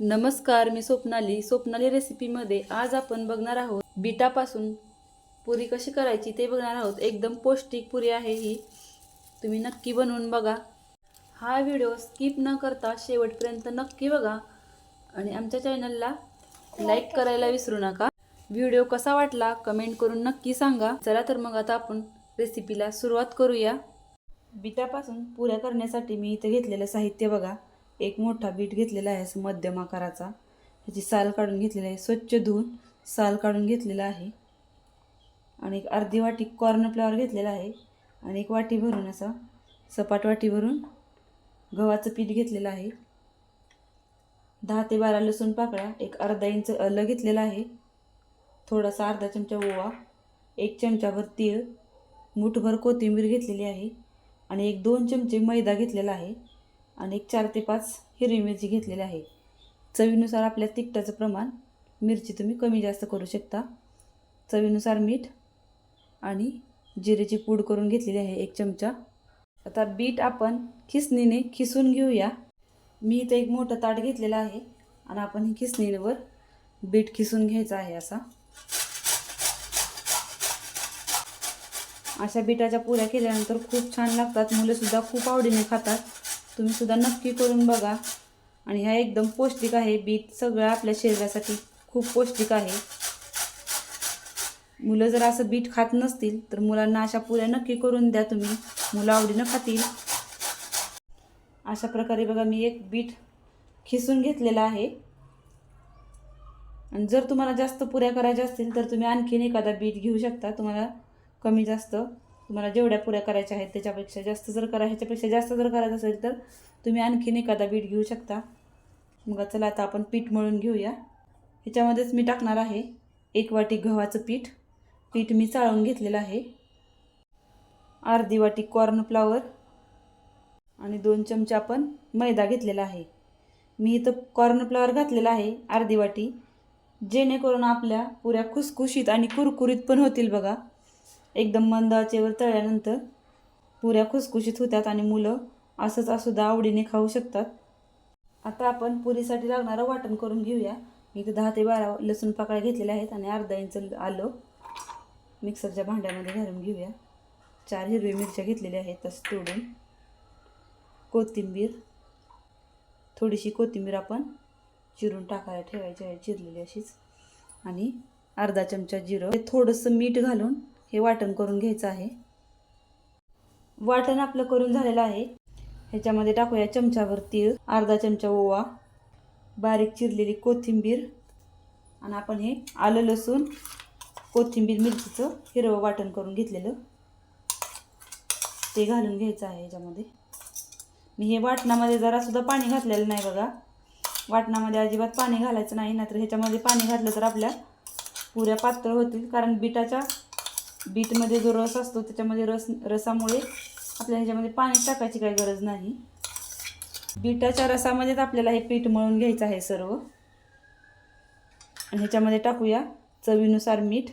नमस्कार मी स्वप्नाली. स्वप्नाली रेसिपीमध्ये आज आपण बघणार आहोत बीटापासून पुरी कशी करायची ते बघणार आहोत. एकदम पौष्टिक पुरी आहे ही. तुम्ही नक्की बनवून बघा. हा व्हिडिओ स्किप न करता शेवटपर्यंत नक्की बघा आणि आमच्या चॅनलला लाईक करायला विसरू नका. व्हिडिओ कसा वाटला कमेंट करून नक्की सांगा. चला तर मग आता आपण रेसिपीला सुरुवात करूया. बीटापासून पुऱ्या करण्यासाठी मी इथं घेतलेलं साहित्य बघा. एक मोठा बीट घेतलेला आहे असं मध्यम आकाराचा. त्याची साल काढून घेतलेली आहे स्वच्छ धुवून साल काढून घेतलेला आहे. आणि एक अर्धी वाटी कॉर्नफ्लॉवर घेतलेला आहे. आणि एक वाटी भरून असा सपाट वाटी भरून गव्हाचं पीठ घेतलेलं आहे. दहा ते बारा लसूण पाकळ्या एक अर्धा इंच आलं घेतलेलं आहे. थोडासा अर्धा चमचा ओवा एक चमचाभर तीळ मूठभर कोथिंबीर घेतलेली आहे. आणि एक दोन चमचे मैदा घेतलेला आहे. आणि एक चार ते पाच हिरवी मिरची घेतलेली आहे. चवीनुसार आपल्या तिखटाचं प्रमाण मिरची तुम्ही कमी जास्त करू शकता. चवीनुसार मीठ आणि जिरेची पूड करून घेतलेली आहे एक चमचा. आता बीट आपण खिसणीने खिसून घेऊया. मी इथं एक मोठं ताट घेतलेलं आहे आणि आपण ही खिसणीवर बीट खिसून घ्यायचा आहे असा. अशा बिटाच्या पुऱ्या केल्यानंतर खूप छान लागतात. मुलंसुद्धा खूप आवडीने खातात. तुम्ही सुद्धा नक्की करून बघा. आणि ह्या एकदम पौष्टिक आहे. बीट सगळं आपल्या शरीरासाठी खूप पौष्टिक आहे. मुलं जर असं बीट खात नसतील तर मुलांना अशा पुऱ्या नक्की करून द्या तुम्ही. मुलं आवडीनं खातील. अशा प्रकारे बघा मी एक बीट खिसून घेतलेला आहे. आणि जर तुम्हाला जास्त पुऱ्या करायच्या असतील तर तुम्ही आणखीन एखादा बीट घेऊ शकता. तुम्हाला कमी जास्त तुम्हाला जेवढ्या पुऱ्या करायच्या आहेत त्याच्यापेक्षा जास्त जर करा ह्याच्यापेक्षा जास्त जर करायचं असेल तर तुम्ही आणखीन एखादा बीट घेऊ शकता. मग चला आता आपण पीठ मळून घेऊया. ह्याच्यामध्येच मी टाकणार आहे एक वाटी गव्हाचं पीठ. पीठ मी चाळून घेतलेलं आहे. अर्धी वाटी कॉर्नफ्लावर आणि दोन चमचे आपण मैदा घेतलेला आहे. मी इथं कॉर्नफ्लावर घातलेला आहे अर्धी वाटी. जेणेकरून आपल्या पुऱ्या खुसखुशीत आणि कुरकुरीत पण होतील बघा. एकदम मंद आचेवर तळल्यानंतर पुऱ्या खुसखुशीत होतात आणि मुलं असंच असुद्धा आवडीने खाऊ शकतात. आता आपण पुरीसाठी लागणारं वाटण करून घेऊया. मी इथं दहा ते बारा लसूण पाकळ्या घेतलेल्या आहेत आणि अर्धा इंच आलं मिक्सरच्या भांड्यामध्ये घालून घेऊया. चार हिरवी मिरच्या घेतलेल्या आहेत तसं तोडून. कोथिंबीर. थोडीशी कोथिंबीर आपण चिरून टाकायला ठेवायची आहे चिरलेली अशीच. आणि अर्धा चमचा जिरं. हे थोडंसं मीठ घालून हे वाटण करून घ्यायचं आहे. वाटण आपलं करून झालेलं आहे. ह्याच्यामध्ये टाकूया चमच्यावर तीळ अर्धा चमचा ओवा बारीक चिरलेली कोथिंबीर आणि आपण हे आलं लसूण कोथिंबीर मिरचीचं हिरवं वाटण करून घेतलेलं. ते घालून घ्यायचं आहे ह्याच्यामध्ये. मी हे वाटणामध्ये जरासुद्धा पाणी घातलेलं नाही बघा. वाटणामध्ये अजिबात पाणी घालायचं नाही नाहीतर ह्याच्यामध्ये पाणी घातलं तर आपल्या पुऱ्या पातळ होतील कारण बिटाच्या बीटमध्ये जो रस असतो त्याच्यामध्ये रस रसामुळे आपल्या ह्याच्यामध्ये पाणी टाकायची काही गरज नाही. बीटाच्या रसामध्येच आपल्याला हे पीठ मळून घ्यायचं आहे सर्व. आणि ह्याच्यामध्ये टाकूया चवीनुसार मीठ.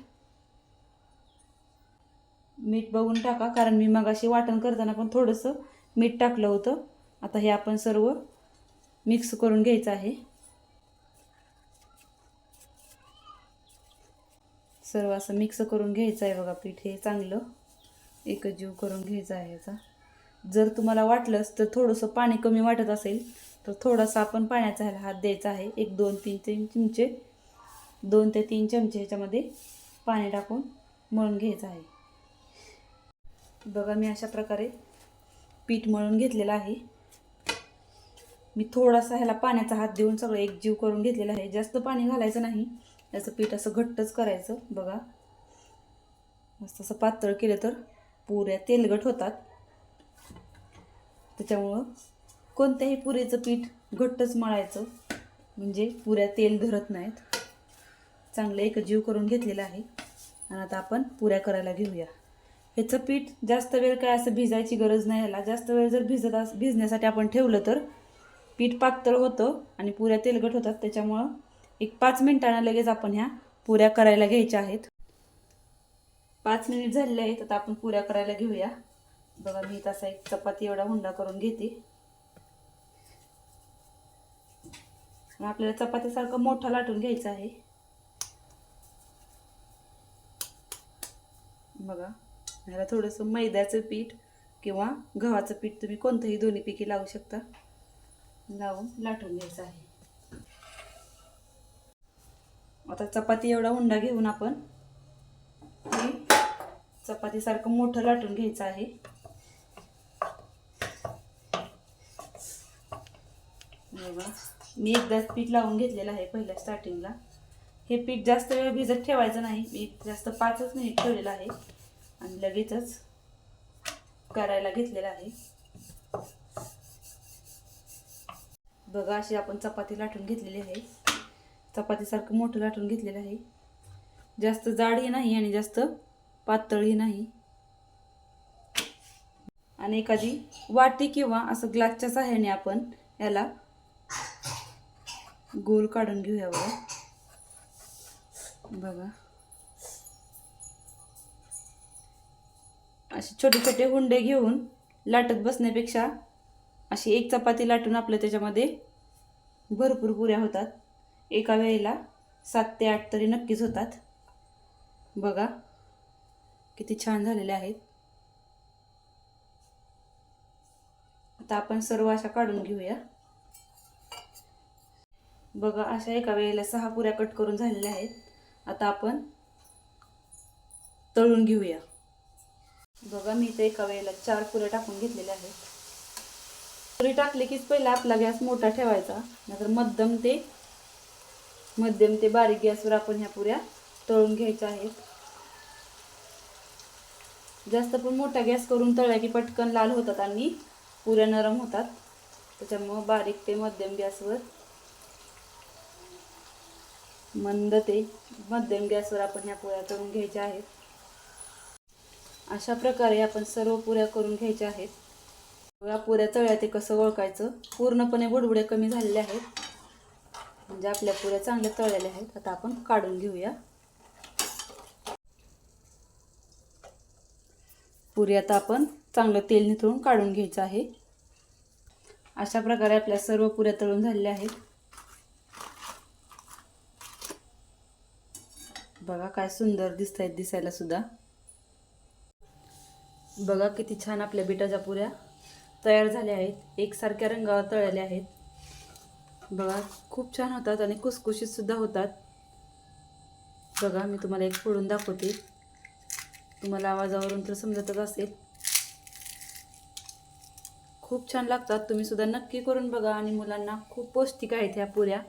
मीठ बघून टाका कारण मी मगाशी वाटण करताना पण थोडंसं मीठ टाकलं होतं. आता हे आपण सर्व मिक्स करून घ्यायचं आहे. सर्व असं मिक्स करून घ्यायचं आहे बघा पीठ हे चांगलं. एक जीव करून घ्यायचा आहे याचा. जर तुम्हाला वाटलंच तर थोडंसं पाणी कमी वाटत असेल तर थोडासा आपण पाण्याचा ह्याला हात द्यायचा आहे. एक दोन तीन तीन चमचे दोन ते तीन चमचे ह्याच्यामध्ये पाणी टाकून मळून घ्यायचं आहे. बघा मी अशा प्रकारे पीठ मळून घेतलेलं आहे. मी थोडासा ह्याला पाण्याचा हात देऊन सगळं एक जीव करून घेतलेला आहे. जास्त पाणी घालायचं नाही. याचं पीठ असं घट्टच करायचं बघा. मस्त असं पातळ केलं तर पुऱ्या तेलगट होतात. त्याच्यामुळं कोणत्याही पुरीचं पीठ घट्टच मळायचं म्हणजे पुऱ्या तेल धरत नाहीत. चांगलं एक जीव करून घेतलेलं आहे. आणि आता आपण पुऱ्या करायला घेऊया. ह्याचं पीठ जास्त वेळ काय असं भिजायची गरज नाही ह्याला जास्त वेळ जर भिजत भिजण्यासाठी आपण ठेवलं तर पीठ पातळ होतं आणि पुऱ्या तेलगट होतात. त्याच्यामुळं एक पाच मिनिटांना लगेच आपण ह्या पुऱ्या करायला घ्यायच्या आहेत. पाच मिनिट झालेले आहेत आता आपण पुऱ्या करायला घेऊया. बघा मी तसा एक चपाती एवढा हुंडा करून घेते. आपल्याला चपातीसारखं मोठा लाटून घ्यायचा आहे. बघा ह्याला थोडंसं मैद्याचं पीठ किंवा गव्हाचं पीठ तुम्ही कोणतंही दोन्हीपैकी लावू शकता. लावून लाटून घ्यायचं आहे. आता चपाती एवढा हुंडा घेऊन आपण हे चपातीसारखं मोठं लाटून घ्यायचं आहे. मी एकदाच पीठ लावून घेतलेलं आहे पहिल्या स्टार्टिंगला हे पीठ जास्त वेळ भिजत ठेवायचं नाही मी जास्त पाचच मिनिट ठेवलेलं आहे आणि लगेचच करायला घेतलेलं आहे. बघा अशी आपण चपाती लाटून घेतलेली आहे. चपातीसारखं मोठं लाटून घेतलेलं आहे. जास्त जाडही नाही आणि जास्त पातळही नाही. आणि एखादी वाटी किंवा असं ग्लासच्या सहाय्याने आपण याला गोल काढून घेऊया बघा. बघा. असे छोटे छोटे हुंडे घेऊन लाटत बसण्यापेक्षा अशी एक चपाती लाटून आपलं त्याच्यामध्ये भरपूर पुऱ्या होतात. एका वेळेला सात ते आठ तरी नक्कीच होतात. बघा किती छान झालेले आहेत. आता आपण सर्व अशा काढून घेऊया. बघा अशा एका वेळेला सहा पुऱ्या कट करून झालेल्या आहेत. आता आपण तळून घेऊया. बघा मी इथे एका वेळेला चार पुऱ्या टाकून घेतलेल्या आहेत. पुरी टाकली कीच पहिला आपला गॅस मोठा ठेवायचा नंतर मध्यम ते मध्यम ते बारीक गॅसवर आपण ह्या पुऱ्या तळून घ्यायच्या आहेत. जास्त पण मोठा गॅस करून तळल्या की पटकन लाल होतात आणि पुऱ्या नरम होतात. त्याच्यामुळं बारीक ते मध्यम गॅसवर मंद ते मध्यम गॅसवर आपण ह्या पुऱ्या तळून घ्यायच्या आहेत. अशा प्रकारे आपण सर्व पुऱ्या करून घ्यायच्या आहेत. या पुऱ्या तळ्या ते कसं ओळखायचं? पूर्णपणे बुडबुडे कमी झालेले आहेत. म्हणजे आपल्या पुऱ्या चांगल्या तळलेल्या आहेत. आता आपण काढून घेऊया. पुरी आता आपण चांगलं तेल निथळून काढून घ्यायचं आहे. अशा प्रकारे आपल्या सर्व पुऱ्या तळून झालेल्या आहेत. बघा काय सुंदर दिसत आहेत दिसायला सुद्धा. बघा किती छान आपल्या बिटाच्या पुऱ्या तयार झाल्या आहेत. एकसारख्या रंगावर तळलेल्या आहेत. बघा खूप छान होतात आणि कुसकुशीतसुद्धा होतात. बघा मी तुम्हाला एक फोडून दाखवते. तुम्हाला आवाजावरून तर समजतच असेल. खूप छान लागतात. तुम्ही सुद्धा नक्की करून बघा आणि मुलांना खूप पौष्टिक आहेत ह्या पुऱ्या.